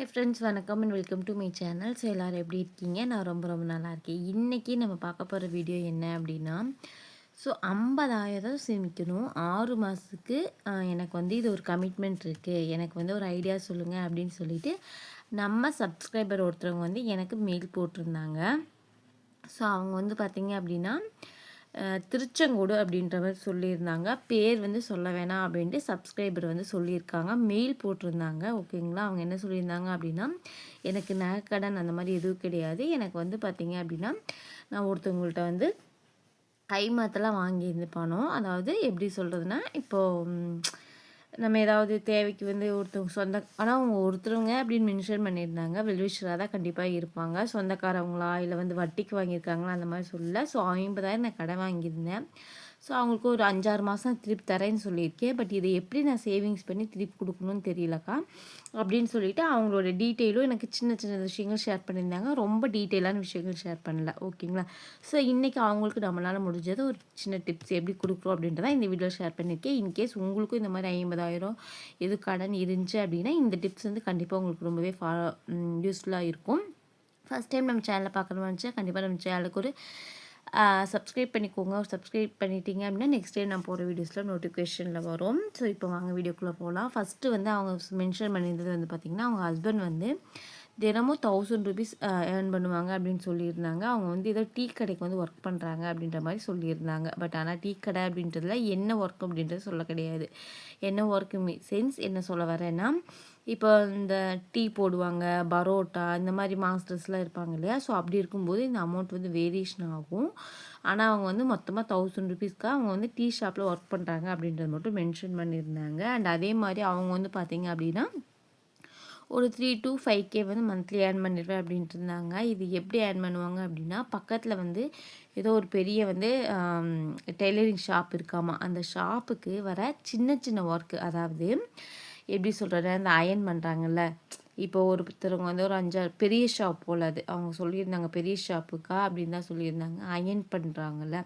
Hi friends வணக்கம் and welcome to my channel so எல்லோரும் எப்படி இருக்கீங்க? நான் ரொம்ப ரொம்ப நல்லா இருக்கேன். இன்றைக்கி நம்ம பார்க்க போகிற வீடியோ என்ன அப்படின்னா ஸோ ஐம்பதாயிரம் சேமிக்கணும். ஆறு மாதத்துக்கு எனக்கு வந்து இது ஒரு கமிட்மெண்ட் இருக்குது எனக்கு வந்து ஒரு ஐடியா சொல்லுங்கள் அப்படின்னு சொல்லிட்டு நம்ம சப்ஸ்கிரைபர் ஒருத்தவங்க வந்து எனக்கு மெயில் போட்டிருந்தாங்க. ஸோ அவங்க வந்து பார்த்திங்க அப்படின்னா திருச்செங்கோடு அப்படின்ற மாதிரி சொல்லியிருந்தாங்க. பேர் வந்து சொல்ல வேணாம் அப்படின்ட்டு சப்ஸ்கிரைபர் வந்து சொல்லியிருக்காங்க. மெயில் போட்டிருந்தாங்க. ஓகேங்களா? அவங்க என்ன சொல்லியிருந்தாங்க அப்படின்னா எனக்கு நகைக்கடன் அந்த மாதிரி எதுவும் கிடையாது. எனக்கு வந்து பார்த்திங்க அப்படின்னா நான் ஒருத்தவங்கள்ட்ட வந்து கைமாத்தெல்லாம் வாங்கியிருந்து பணம். அதாவது எப்படி சொல்கிறதுனா இப்போது நம்ம ஏதாவது தேவைக்கு வந்து ஒருத்தவங்க சொந்த ஆனால் அவங்க ஒருத்தருங்க அப்படின்னு மென்ஷன் பண்ணியிருந்தாங்க. வெல்விஷராக தான் கண்டிப்பாக இருப்பாங்க. சொந்தக்காரவங்களா இல்லை வந்து வட்டிக்கு வாங்கியிருக்காங்களா அந்த மாதிரி சொல்லல. ஸோ ஐம்பதாயிரம் நான் கடை வாங்கியிருந்தேன். ஸோ அவங்களுக்கு ஒரு அஞ்சாறு மாதம் திருப்பி தரேன்னு சொல்லியிருக்கேன் பட் இதை எப்படி நான் சேவிங்ஸ் பண்ணி திருப்பி கொடுக்கணும்னு தெரியலக்கா. அப்படின்னு சொல்லிட்டு அவங்களோட டீட்டெயிலும் எனக்கு சின்ன சின்ன விஷயங்கள் ஷேர் பண்ணியிருந்தாங்க. ரொம்ப டீட்டெயிலான விஷயங்கள் ஷேர் பண்ணல. ஓகேங்களா ஸோ இன்றைக்கி அவங்களுக்கு நம்மளால் முடிஞ்சது ஒரு சின்ன டிப்ஸ் எப்படி கொடுக்குறோம் அப்படின்றத இந்த வீடியோ ஷேர் பண்ணியிருக்கேன். இன்கேஸ் உங்களுக்கும் இந்த மாதிரி ஐம்பதாயிரம் எது கடன் இருந்துச்சு அப்படின்னா இந்த டிப்ஸ் வந்து கண்டிப்பாக உங்களுக்கு ரொம்பவே ஃபா யூஸ்ஃபுல்லாக இருக்கும். ஃபஸ்ட் டைம் நம்ம சேனலை பார்க்குறோம்னு நினச்சா கண்டிப்பாக நம்ம சேனலுக்கு ஒரு சப்ஸ்கிரைப் பண்ணிக்கோங்க. சப்ஸ்கிரைப் பண்ணிட்டீங்க அப்படின்னா நெக்ஸ்ட் டைம் நான் போகிற வீடியோஸில் நோட்டிஃபிகேஷனில் வரும். ஸோ இப்போ வாங்க வீடியோக்குள்ளே போகலாம் ஃபஸ்ட்டு வந்து அவங்க மென்ஷன் பண்ணியிருந்தது வந்து பார்த்திங்கன்னா அவங்க ஹஸ்பண்ட் வந்து தினமும் தௌசண்ட் ருபீஸ் ஏர்ன் பண்ணுவாங்க அப்படின்னு சொல்லியிருந்தாங்க. அவங்க வந்து ஏதோ டீ கடைக்கு வந்து ஒர்க் பண்ணுறாங்க அப்படின்ற மாதிரி சொல்லியிருந்தாங்க. பட் ஆனால் டீ கடை அப்படின்றதுல என்ன ஒர்க் அப்படின்றது சொல்ல கிடையாது. என்ன ஒர்க்கு சென்ஸ் என்ன சொல்ல வரேன்னா இப்போ இந்த டீ போடுவாங்க பரோட்டா இந்த மாதிரி மாஸ்டர்ஸ்லாம் இருப்பாங்க இல்லையா? ஸோ அப்படி இருக்கும்போது இந்த அமௌண்ட் வந்து வேரியேஷன் ஆகும். ஆனால் அவங்க வந்து மொத்தமாக தௌசண்ட் ருபீஸ்க்கு அவங்க வந்து டீ ஷாப்பில் ஒர்க் பண்ணுறாங்க அப்படின்றது மட்டும் மென்ஷன் பண்ணியிருந்தாங்க. அண்ட் அதே மாதிரி அவங்க வந்து பார்த்திங்க அப்படின்னா ஒரு த்ரீ டு ஃபைவ் கே வந்து மந்த்லி ஏர்ன் பண்ணிடுவேன் அப்படின்ட்டு இருந்தாங்க இது எப்படி ஏர்ன் பண்ணுவாங்க அப்படின்னா பக்கத்தில் வந்து ஏதோ ஒரு பெரிய வந்து டெய்லரிங் ஷாப் இருக்காமா? அந்த ஷாப்புக்கு வர சின்ன சின்ன ஒர்க்கு அதாவது எப்படி சொல்கிறது அந்த அயன் பண்ணுறாங்கல்ல இப்போ ஒருத்தருங்க வந்து ஒரு அஞ்சாறு பெரிய ஷாப் போல் அது. அவங்க சொல்லியிருந்தாங்க பெரிய ஷாப்புக்கா அப்படின்னு தான் சொல்லியிருந்தாங்க. அயன் பண்ணுறாங்கல்ல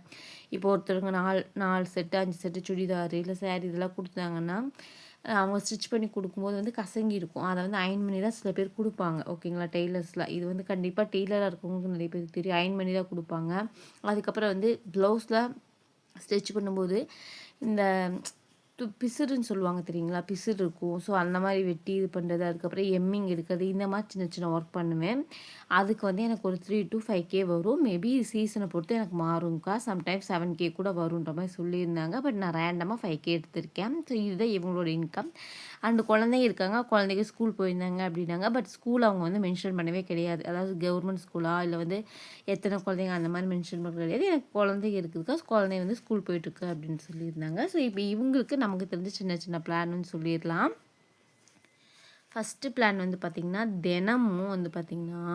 இப்போ ஒருத்தருங்க நாலு நாலு செட்டு அஞ்சு செட்டு சுடிதார் இல்லை சேரீ இதெல்லாம் கொடுத்தாங்கன்னா அவங்க ஸ்டிச் பண்ணி கொடுக்கும்போது வந்து கசங்கி இருக்கும். அதை வந்து அயன் பண்ணி தான் சில பேர் கொடுப்பாங்க. ஓகேங்களா? டெய்லர்ஸில் இது வந்து கண்டிப்பாக டெய்லராக இருக்கவங்களுக்கு நிறைய பேருக்கு தெரியும். அயன் பண்ணி தான் கொடுப்பாங்க. அதுக்கப்புறம் வந்து ப்ளவுஸில் ஸ்டிச் பண்ணும்போது இந்த பிசுறுன்னு சொல்லுவாங்க தெரியுங்களா? பிசுறு இருக்கும். ஸோ அந்த மாதிரி வெட்டி இது பண்ணுறது அதுக்கப்புறம் எம்மிங் எடுக்கிறது இந்த மாதிரி சின்ன சின்ன ஒர்க் பண்ணுவேன். அதுக்கு வந்து எனக்கு ஒரு த்ரீ டு ஃபைவ் கே வரும். மேபி சீசனை பொறுத்து எனக்கு மாறும்க்கா சம்டைம்ஸ் செவன் கே கூட வரும்ன்ற மாதிரி சொல்லியிருந்தாங்க. பட் நான் ரேண்டமாக ஃபைவ் கே எடுத்திருக்கேன். ஸோ இதுதான் இவங்களோட இன்கம் அண்டு குழந்தைங்க இருக்காங்க. குழந்தைங்க ஸ்கூல் போயிருந்தாங்க அப்படின்னாங்க. பட் ஸ்கூல் அவங்க வந்து மென்ஷன் பண்ணவே கிடையாது. அதாவது கவர்மெண்ட் ஸ்கூலா இல்லை வந்து எத்தனை குழந்தைங்க? அந்த மாதிரி மென்ஷன் பண்ண கிடையாது. எனக்கு குழந்தைங்க இருக்குதுக்கா குழந்தைங்க வந்து ஸ்கூல் போயிட்டுருக்கு அப்படின்னு சொல்லியிருந்தாங்க. ஸோ இப்போ இவங்களுக்கு நமக்கு தெரிஞ்ச சின்ன சின்ன பிளான்னு சொல்லிடலாம். ஃபஸ்ட்டு பிளான் வந்து பார்த்திங்கன்னா தினமும் வந்து பார்த்திங்கன்னா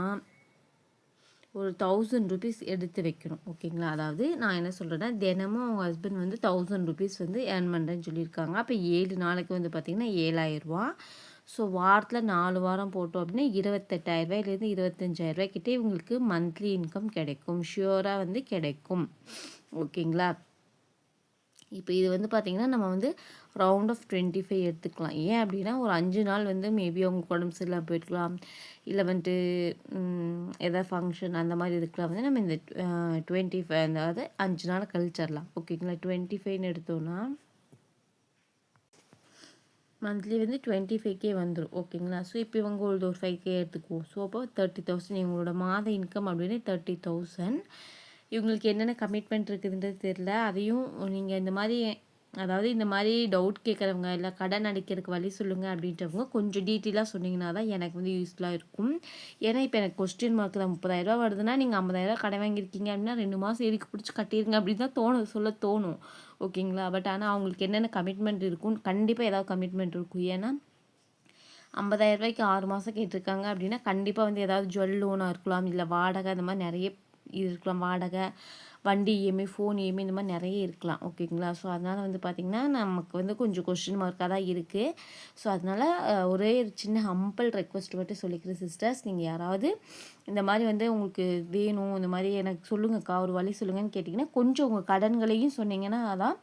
ஒரு தௌசண்ட் ருபீஸ் எடுத்து வைக்கணும். ஓகேங்களா அதாவது நான் என்ன சொல்கிறேன்னா தினமும் அவங்க ஹஸ்பண்ட் வந்து தௌசண்ட் ருபீஸ் வந்து ஏர்ன் பண்ணுறேன்னு சொல்லியிருக்காங்க. அப்போ ஏழு நாளைக்கு வந்து பார்த்திங்கன்னா ஏழாயிரரூவா ஸோ வாரத்தில் நாலு வாரம் போட்டோம் அப்படின்னா இருபத்தெட்டாயிரரூவாயிலேருந்து இருபத்தஞ்சாயிரரூவாய்க்கிட்டே இவங்களுக்கு மந்த்லி இன்கம் கிடைக்கும். ஷியோராக வந்து கிடைக்கும். ஓகேங்களா இப்போ இது வந்து பார்த்திங்கன்னா நம்ம வந்து ரவுண்ட் ஆஃப் டுவெண்ட்டி ஃபைவ் எடுத்துக்கலாம். ஏன் அப்படின்னா ஒரு அஞ்சு நாள் வந்து மேபி அவங்க உடம்பு சரியில்லாமல் போயிருக்கலாம். இல்லை வந்துட்டு எதாவது ஃபங்க்ஷன் அந்த மாதிரி இதுக்கெலாம் வந்து நம்ம இந்த டுவெண்ட்டி ஃபைவ் அதாவது அஞ்சு நாள் கழிச்சிடலாம். ஓகேங்களா? டுவெண்ட்டி ஃபைவ்னு எடுத்தோன்னா மந்த்லி வந்து டுவெண்ட்டி ஃபைவ் கே வந்துடும் ஓகேங்களா? ஸோ இப்போ இவங்க ஒரு ஃபைவ் கே எடுத்துக்குவோம். ஸோ அப்போ தேர்ட்டி தௌசண்ட் இவங்களோட மாத இன்கம் அப்படின்னு தேர்ட்டி தௌசண்ட் இவங்களுக்கு என்னென்ன கமிட்மெண்ட் இருக்குதுன்றது தெரில அதையும் நீங்கள் இந்த மாதிரி அதாவது இந்த மாதிரி டவுட் கேட்குறவங்க இல்லை கடன் அடிக்கிறதுக்கு வழி சொல்லுங்கள் அப்படின்றவங்க கொஞ்சம் டீட்டெயிலாக சொன்னிங்கன்னா தான் எனக்கு வந்து யூஸ்ஃபுல்லாக இருக்கும். ஏன்னா இப்போ எனக்கு கொஸ்டின் மார்க் தான் முப்பதாயிரரூபா வருதுன்னா நீங்கள் ஐம்பதாயிரரூபா கடன் வாங்கியிருக்கீங்க அப்படின்னா ரெண்டு மாதம் எதுக்கு பிடிச்சி கட்டிடுங்க அப்படின்னு தான் தோணும் சொல்ல தோணும். ஓகேங்களா? பட் ஆனால் அவங்களுக்கு என்னென்ன கமிட்மெண்ட் இருக்கும்? கண்டிப்பாக ஏதாவது கமிட்மெண்ட் இருக்கும். ஏன்னா ஐம்பதாயிரரூபாய்க்கு ஆறு மாதம் கேட்டிருக்காங்க அப்படின்னா கண்டிப்பாக வந்து ஏதாவது ஜுவல் லோனாக இருக்கலாம் இல்லை வாடகை அந்த மாதிரி நிறைய இருக்கலாம் வாடகை வண்டி இஎம்ஐ ஃபோன் இஎம்ஐ இந்த மாதிரி நிறைய இருக்கலாம் ஓகேங்களா ஸோ அதனால் வந்து பார்த்திங்கன்னா நமக்கு வந்து கொஞ்சம் கொஷின் மார்க்காக தான் இருக்குது ஸோ அதனால் ஒரே ஒரு சின்ன ஹம்பிள் ரெக்வஸ்ட் மட்டும் சொல்லிக்கிறேன் சிஸ்டர்ஸ் நீங்கள் யாராவது இந்த மாதிரி வந்து உங்களுக்கு வேணும் இந்த மாதிரி எனக்கு சொல்லுங்கக்கா ஒரு வழி சொல்லுங்கன்னு கேட்டிங்கன்னா கொஞ்சம் உங்கள் கடன்களையும் சொன்னீங்கன்னா அதான்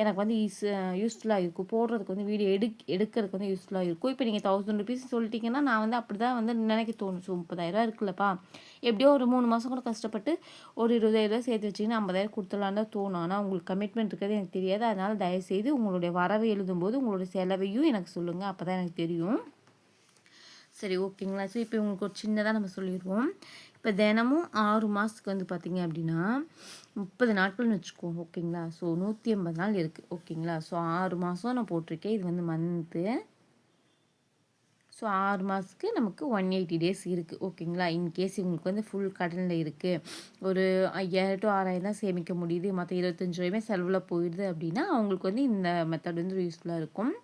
எனக்கு வந்து யூஸ் யூஸ்ஃபுல்லாக இருக்கும். போடுறதுக்கு வந்து வீடியோ எடு எடுக்கிறதுக்கு வந்து யூஸ்ஃபுல்லாக இருக்கும். இப்போ நீங்கள் தௌசண்ட் ருபீஸ் சொல்லிட்டீங்கன்னா நான் வந்து அப்படி தான் வந்து நினைக்க தோணும். ஸோ முப்பதாயிரரூவா இருக்குல்லப்பா. எப்படியோ ஒரு மூணு மாதம் கூட கஷ்டப்பட்டு ஒரு இருபதாயிரரூவா சேர்த்து வச்சு வச்சுக்கின்னு ஐம்பதாயிரம் கொடுத்துலான்னு தான் தோணும். ஆனால் உங்களுக்கு கமிட்மெண்ட் இருக்கிறது எனக்கு தெரியாது. அதனால் தயவுசெய்து உங்களுடைய வரவு எழுதும்போது உங்களுடைய செலவையும் எனக்கு சொல்லுங்கள் அப்போ தான் எனக்கு தெரியும். சரி ஓகேங்களா. ஸோ இப்போ உங்களுக்கு ஒரு சின்னதாக நம்ம சொல்லிடுவோம். இப்போ தினமும் ஆறு மாதத்துக்கு வந்து பார்த்திங்க அப்படின்னா முப்பது நாட்கள்னு வச்சுக்கோங்க. ஓகேங்களா? ஸோ நூற்றி ஐம்பது நாள் இருக்குது ஓகேங்களா? ஸோ ஆறு மாதம் நான் போட்டிருக்கேன். இது வந்து மந்த்து ஸோ ஆறு மாதத்துக்கு நமக்கு ஒன் எயிட்டி டேஸ் இருக்குது ஓகேங்களா இன்கேஸ் உங்களுக்கு வந்து ஃபுல் கடனில் இருக்குது ஒரு ஐயாயிரம் டு ஆறாயிரம் தான் சேமிக்க முடியுது. மற்ற இருபத்தஞ்சி ரூபாயுமே செலவில் போயிடுது அப்படின்னா அவங்களுக்கு வந்து இந்த மெத்தட் வந்து யூஸ்ஃபுல்லாக இருக்கும்.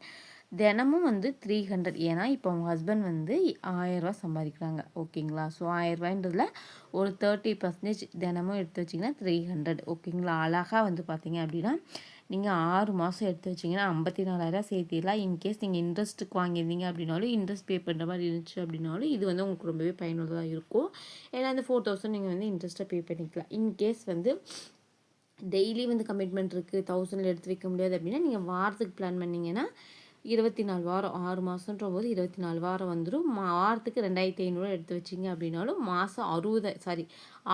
தினமும் வந்து த்ரீ ஹண்ட்ரட் ஏன்னா இப்போ அவங்க ஹஸ்பண்ட் வந்து ஆயரூவா சம்பாதிக்கிறாங்க. ஓகேங்களா ஸோ ஆயரூவான்றதுல ஒரு தேர்ட்டி பர்சன்டேஜ் தினமும் எடுத்து வச்சிங்கன்னா த்ரீ ஹண்ட்ரட் ஓகேங்களா அழகாக வந்து பார்த்தீங்க அப்படின்னா நீங்கள் ஆறு மாதம் எடுத்து வச்சிங்கன்னா ஐம்பத்தி நாலாயிரம் சேர்த்திடலாம். இன்கேஸ் நீங்கள் இன்ட்ரெஸ்ட்டுக்கு வாங்கியிருந்தீங்க அப்படின்னாலும் இன்ட்ரெஸ்ட் பே பண்ணுற மாதிரி இருந்துச்சு அப்படின்னாலும் இது வந்து உங்களுக்கு ரொம்பவே பயனுள்ளதாக இருக்கும். ஏன்னா அந்த ஃபோர் தௌசண்ட் நீங்கள் வந்து இன்ட்ரெஸ்ட்டாக பே பண்ணிக்கலாம். இன்கேஸ் வந்து டெய்லி வந்து கமிட்மெண்ட் இருக்குது தௌசண்டில் எடுத்து வைக்க முடியாது அப்படின்னா நீங்கள் வாரத்துக்கு பிளான் பண்ணிங்கன்னா இருபத்தி நாலு வாரம் ஆறு மாதன்ற போது இருபத்தி நாலு வாரம் வந்துடும் வாரத்துக்கு ரெண்டாயிரத்தி ஐநூறுரூவா எடுத்து வச்சிங்க அப்படின்னாலும் மாதம் அறுபது சாரி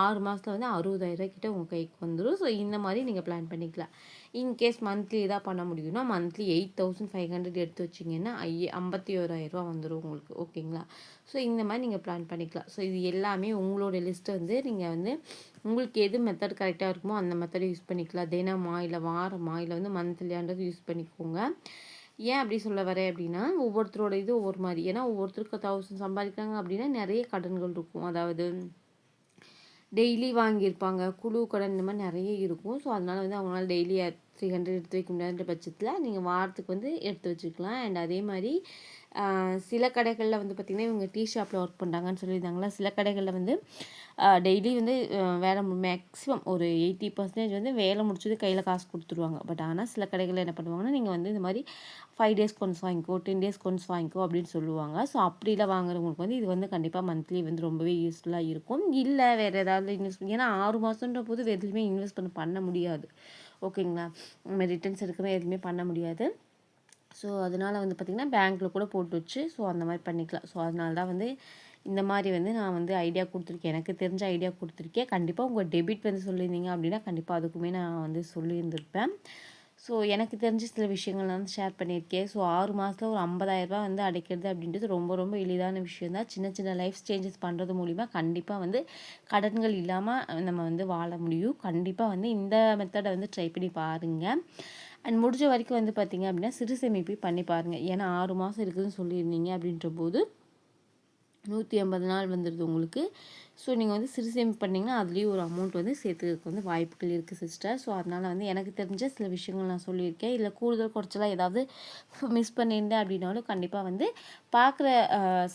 ஆறு மாதத்தில் வந்து அறுபதாயிரம் கிட்ட உங்கள் கைக்கு வந்துடும் ஸோ இந்த மாதிரி நீங்கள் பிளான் பண்ணிக்கலாம். இன்கேஸ் மந்த்லி இதாக பண்ண முடியும்னா monthly eight thousand five hundred எடுத்து வச்சிங்கன்னா ஐ ஐம்பத்தி ஓராயிரரூவா வந்துடும் உங்களுக்கு. ஓகேங்களா ஸோ இந்த மாதிரி நீங்கள் பிளான் பண்ணிக்கலாம். ஸோ இது எல்லாமே உங்களோட லிஸ்ட்டை வந்து நீங்கள் வந்து உங்களுக்கு எது மெத்தட் கரெக்டாக இருக்குமோ அந்த மெத்தடை யூஸ் பண்ணிக்கலாம். தினமா இல்லை வாரமா இல்லை வந்து மந்த்லியான்றது யூஸ் பண்ணிக்கோங்க. ஏன் அப்படி சொல்ல வரேன் அப்படின்னா ஒவ்வொருத்தரோட இது ஒவ்வொரு மாதிரி. ஏன்னா ஒவ்வொருத்தருக்கு தௌசண்ட் சம்பாதிக்கிறாங்க அப்படின்னா நிறைய கடன்கள் இருக்கும். அதாவது டெய்லி வாங்கியிருப்பாங்க. குழு கடன் இந்த மாதிரி நிறைய இருக்கும். ஸோ அதனால் வந்து அவங்களால டெய்லி த்ரீ ஹண்ட்ரட் எடுத்து வைக்க முடியாத பட்சத்தில் நீங்கள் வாரத்துக்கு வந்து எடுத்து வச்சுக்கலாம். அண்ட் அதே மாதிரி சில கடைகளில் வந்து பார்த்திங்கன்னா இவங்க டீ ஷாப்பில் ஒர்க் பண்ணுறாங்கன்னு சொல்லியிருந்தாங்களா? சில கடைகளில் வந்து டெய்லி வந்து வேலை மேக்ஸிமம் ஒரு எயிட்டி பர்சன்டேஜ் வந்து வேலை முடிச்சது கையில் காசு கொடுத்துருவாங்க. பட் ஆனால் சில கடைகளில் என்ன பண்ணுவாங்கன்னா நீங்கள் வந்து இந்த மாதிரி ஃபைவ் டேஸ் கொண்டு வாங்கிக்கோ டென் டேஸ் கொண்டு வாங்கிக்கோ அப்படின்னு சொல்லுவாங்க. ஸோ அப்படிலாம் வாங்குறவங்களுக்கு வந்து இது வந்து கண்டிப்பாக மந்த்லி வந்து ரொம்பவே யூஸ்ஃபுல்லாக இருக்கும். இல்லை வேறு ஏதாவது இன்வெஸ்ட் ஏன்னா ஆறு மாதன்ற போது எதுலேயுமே இன்வெஸ்ட் பண்ண பண்ண முடியாது ஓகேங்களா நம்ம ரிட்டர்ன்ஸ் எடுக்கணும் எதுவுமே பண்ண முடியாது. ஸோ அதனால் வந்து பார்த்திங்கன்னா பேங்க்கில் கூட போட்டு வச்சு ஸோ அந்த மாதிரி பண்ணிக்கலாம். ஸோ அதனால தான் வந்து இந்த மாதிரி வந்து நான் வந்து ஐடியா கொடுத்துருக்கேன். எனக்கு தெரிஞ்ச ஐடியா கொடுத்துருக்கேன். கண்டிப்பாக உங்கள் டெபிட் வந்து சொல்லியிருந்தீங்க அப்படின்னா கண்டிப்பாக அதுக்குமே நான் வந்து சொல்லியிருந்திருப்பேன். ஸோ எனக்கு தெரிஞ்ச சில விஷயங்கள் நான் வந்து ஷேர் பண்ணியிருக்கேன். ஸோ ஆறு மாதத்தில் ஒரு ஐம்பதாயிரரூபா வந்து அடைக்கிறது அப்படின்றது ரொம்ப ரொம்ப எளிதான விஷயம் தான். சின்ன சின்ன லைஃப் சேஞ்சஸ் பண்ணுறது மூலிமா கண்டிப்பாக வந்து கடன்கள் இல்லாமல் நம்ம வந்து வாழ முடியும். கண்டிப்பாக வந்து இந்த மெத்தடை வந்து ட்ரை பண்ணி பாருங்கள் அண்ட் முடிஞ்ச வரைக்கும் வந்து பார்த்திங்க அப்படின்னா சிறு சேமிப்பு பண்ணி பாருங்கள் ஏன்னா ஆறு மாதம் இருக்குதுன்னு சொல்லியிருந்தீங்க அப்படின்ற போது நூற்றி ஐம்பது நாள் வந்துடுது உங்களுக்கு. ஸோ நீங்கள் வந்து சிறு சேமிப்பு பண்ணிங்கன்னா அதுலேயும் ஒரு அமௌண்ட் வந்து சேர்த்துக்கிறதுக்கு வந்து வாய்ப்புகள் இருக்குது சிஸ்டர் ஸோ அதனால் வந்து எனக்கு தெரிஞ்ச சில விஷயங்கள் நான் சொல்லியிருக்கேன். இல்லை கூடுதல் குறைச்சலாக ஏதாவது மிஸ் பண்ணியிருந்தேன் அப்படின்னாலும் கண்டிப்பாக வந்து பார்க்குற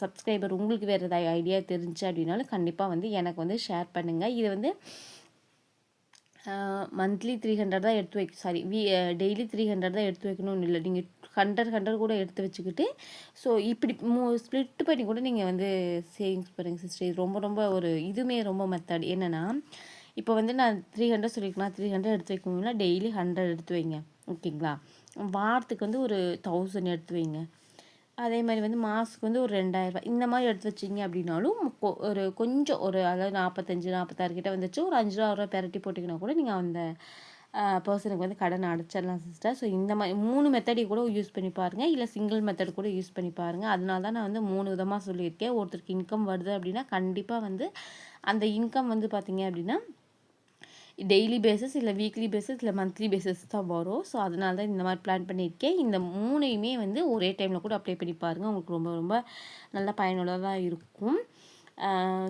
சப்ஸ்கிரைபர் உங்களுக்கு வேறு ஏதாவது ஐடியா தெரிஞ்சு அப்படின்னாலும் கண்டிப்பாக வந்து எனக்கு வந்து ஷேர் பண்ணுங்கள் இது வந்து மந்த்லி த்ரீ ஹண்ட்ரட் தான் எடுத்து வைக்க சாரி வீ டெய்லி த்ரீ ஹண்ட்ரட் தான் எடுத்து வைக்கணும்னு இல்லை. நீங்கள் ஹண்ட்ரட் ஹண்ட்ரட் கூட எடுத்து வச்சுக்கிட்டு ஸோ இப்படி மூ ஸ்ப்ளிட் பண்ணி கூட நீங்கள் வந்து சேவிங்ஸ் பண்ணுங்கள் சிஸ்டர் இது ரொம்ப ரொம்ப ஒரு இதுவுமே ரொம்ப மெத்தட் என்னென்னா இப்போ வந்து நான் த்ரீ ஹண்ட்ரட் சொல்லியிருக்கேன் த்ரீ ஹண்ட்ரட் எடுத்து வைக்கணும்னா டெய்லி ஹண்ட்ரட் எடுத்து வைங்க. ஓகேங்களா வாரத்துக்கு வந்து ஒரு தௌசண்ட் எடுத்து வைங்க. அதே மாதிரி வந்து மாதத்துக்கு வந்து ஒரு ரெண்டாயிரரூபா இந்த மாதிரி எடுத்து வச்சிங்க அப்படின்னாலும் ஒரு கொஞ்சம் ஒரு அதாவது நாற்பத்தஞ்சு நாற்பத்தாறு கிட்ட வந்துச்சு. ஒரு அஞ்சு ரூபா ரூபா பெரட்டி போட்டிங்கன்னா கூட நீங்கள் அந்த பர்சனுக்கு வந்து கடன் அடைச்சிடலாம் சிஸ்டர் ஸோ இந்த மாதிரி மூணு மெத்தடி கூட யூஸ் பண்ணி பாருங்கள் இல்லை சிங்கிள் மெத்தட் கூட யூஸ் பண்ணி பாருங்கள் அதனால தான் நான் வந்து மூணு விதமாக சொல்லியிருக்கேன். ஒருத்தருக்கு இன்கம் வருது அப்படின்னா கண்டிப்பாக வந்து அந்த இன்கம் வந்து பார்த்திங்க அப்படின்னா டெய்லி பேஸஸ் இல்லை வீக்லி பேஸஸ் இல்லை மந்த்லி பேஸஸ் தான் வரும். ஸோ அதனால தான் இந்த மாதிரி பிளான் பண்ணியிருக்கேன். இந்த மூணையுமே வந்து ஒரே டைமில் கூட அப்ளை பண்ணி பாருங்கள் உங்களுக்கு ரொம்ப ரொம்ப நல்ல பயனுள்ளதாக இருக்கும்.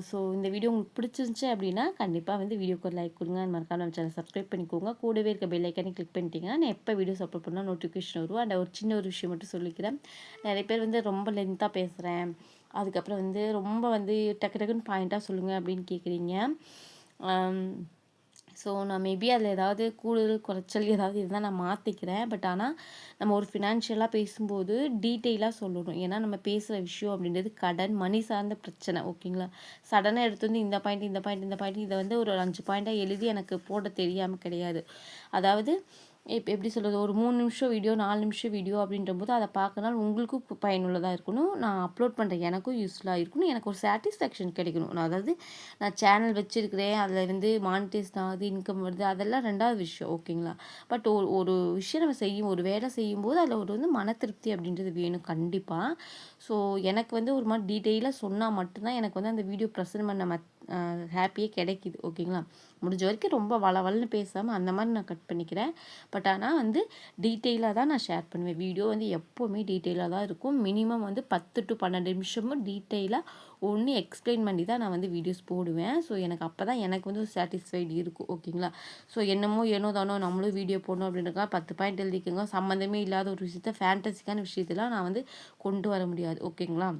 ஸோ இந்த வீடியோ உங்களுக்கு பிடிச்சிருந்துச்சி அப்படின்னா கண்டிப்பாக வந்து வீடியோக்கு ஒரு லைக் கொடுங்க. மறக்காம நம்ம சேனல் சப்ஸ்கிரைப் பண்ணிக்கோங்க. கூடவே இருக்க பெல் ஐக்கானே கிளிக் பண்ணிட்டீங்கன்னா நான் எப்போ வீடியோஸ் அப்லோட் பண்ணால் நோட்டிஃபிகேஷன் வரும். அந்த ஒரு சின்ன ஒரு விஷயம் மட்டும் சொல்லிக்கிறேன். நிறைய பேர் வந்து ரொம்ப லென்த்தாக பேசுகிறேன் அதுக்கப்புறம் வந்து ரொம்ப வந்து டக்கு டக்குன்னு பாயிண்ட்டாக சொல்லுங்கள் அப்படின்னு கேட்குறீங்க ஸோ நான் மேபி அதில் ஏதாவது கூடுதல் குறைச்சல் ஏதாவது இருந்தால் நான் மாற்றிக்கிறேன் பட் ஆனால் நம்ம ஒரு ஃபினான்ஷியலாக பேசும்போது டீட்டெயிலாக சொல்லணும். ஏன்னா நம்ம பேசுகிற விஷயம் அப்படின்றது கடன் மணி சார்ந்த பிரச்சனை. ஓகேங்களா சடனாக எடுத்து வந்து இந்த பாயிண்ட் இந்த பாயிண்ட் இந்த பாயிண்ட் இதை வந்து ஒரு அஞ்சு பாயிண்ட்டாக எழுதி எனக்கு போட தெரியாமல் கிடையாது. அதாவது இப்போ எப்படி சொல்கிறது ஒரு மூணு நிமிஷம் வீடியோ நாலு நிமிஷம் வீடியோ அப்படின்ற போது அதை பார்க்கறனால உங்களுக்கும் பயனுள்ளதாக இருக்கணும். நான் அப்லோட் பண்ணுற எனக்கும் யூஸ்ஃபுல்லாக இருக்கணும். எனக்கு ஒரு சாட்டிஸ்ஃபேக்ஷன் கிடைக்கணும். நான் அதாவது நான் சேனல் வச்சுருக்கிறேன். அதில் இருந்து மானிட்டைஸ் ஆகுது இன்கம் வருது அதெல்லாம் ரெண்டாவது விஷயம் ஓகேங்களா பட் ஒரு ஒரு விஷயம் நம்ம செய்யும் ஒரு வேலை செய்யும்போது அதில் ஒரு வந்து மன திருப்தி அப்படின்றது வேணும் கண்டிப்பாக ஸோ எனக்கு வந்து ஒரு மாதிரி டீட்டெயிலாக சொன்னால் மட்டும்தான் எனக்கு வந்து அந்த வீடியோ ப்ரெசன்ட் பண்ண மத் ஹாப்பியே கிடைக்கிது ஓகேங்களா? முடிஞ்ச வரைக்கும் ரொம்ப வளவலன்னு பேசாமல் அந்த மாதிரி நான் கட் பண்ணிக்கிறேன். பட் ஆனால் வந்து டீட்டெயிலாக தான் நான் ஷேர் பண்ணுவேன். வீடியோ வந்து எப்போவுமே டீட்டெயிலாக தான் இருக்கும். மினிமம் வந்து பத்து டு பன்னெண்டு நிமிஷமும் டீட்டெயிலாக ஒன்று எக்ஸ்பிளைன் பண்ணி தான் நான் வந்து வீடியோஸ் போடுவேன். ஸோ எனக்கு அப்போ தான் எனக்கு வந்து சாட்டிஸ்ஃபைடு இருக்கும் ஓகேங்களா? ஸோ என்னமோ ஏனோ தானோ நம்மளும் வீடியோ போடணும் அப்படின்றக்கா பத்து பாயிண்ட் எழுதிக்கோங்க. சம்மந்தமே இல்லாத ஒரு விஷயத்த ஃபேண்டசிக்கான விஷயத்தெல்லாம் நான் வந்து கொண்டு வர முடியாது ஓகேங்களா?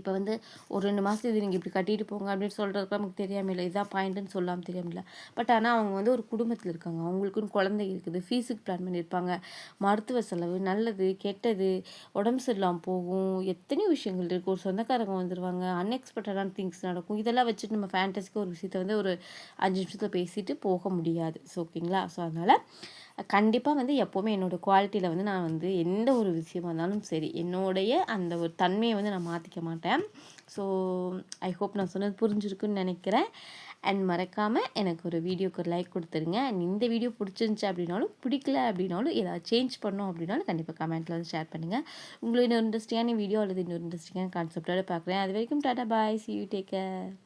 இப்போ வந்து ஒரு ரெண்டு மாதத்து இது நீங்கள் இப்படி கட்டிட்டு போங்க அப்படின்னு சொல்கிறதுக்கு நமக்கு தெரியாமல் இல்லை. இதான் பாயிண்ட்டுன்னு சொல்லாமல் தெரியாமல் பட் ஆனால் அவங்க வந்து ஒரு குடும்பத்தில் இருக்காங்க. அவங்களுக்குன்னு குழந்தை இருக்குது. ஃபீஸுக்கு பிளான் பண்ணியிருப்பாங்க. மருத்துவ செலவு நல்லது கெட்டது உடம்பு சரியில்லாமல் போகும். எத்தனையோ விஷயங்கள் இருக்குது ஒரு சொந்தக்காரங்க வந்துடுவாங்க அன்எக்ஸ்பெக்டடான திங்ஸ் நடக்கும். இதெல்லாம் வச்சுட்டு நம்ம ஃபேண்டஸிக்கு ஒரு விஷயத்தை வந்து ஒரு அஞ்சு நிமிஷத்தில் பேசிட்டு போக முடியாது. ஸோ ஓகேங்களா ஸோ அதனால் கண்டிப்பாக வந்து எப்போவுமே என்னோடய குவாலிட்டியில் வந்து நான் வந்து எந்த ஒரு விஷயமா இருந்தாலும் சரி என்னுடைய அந்த ஒரு தன்மையை வந்து நான் மாற்றிக்க மாட்டேன். ஸோ ஐ ஹோப் நான் சொன்னது புரிஞ்சிருக்குன்னு நினைக்கிறேன். அண்ட் மறக்காமல் எனக்கு ஒரு வீடியோக்கு ஒரு லைக் கொடுத்துருங்க. அண்ட் இந்த வீடியோ பிடிச்சிருந்துச்சி அப்படின்னாலும் பிடிக்கல அப்படின்னாலும் ஏதாவது சேஞ்ச் பண்ணோம் அப்படின்னாலும் கண்டிப்பாக கமெண்ட்டில் வந்து ஷேர் பண்ணுங்கள் உங்களுக்கு இன்னொரு இன்ட்ரெஸ்டிங்கான வீடியோ அல்லது இன்னொரு இன்ட்ரெஸ்டிங்கான கான்செப்டோட பார்க்குறேன். அது வரைக்கும் tata bye. See you take care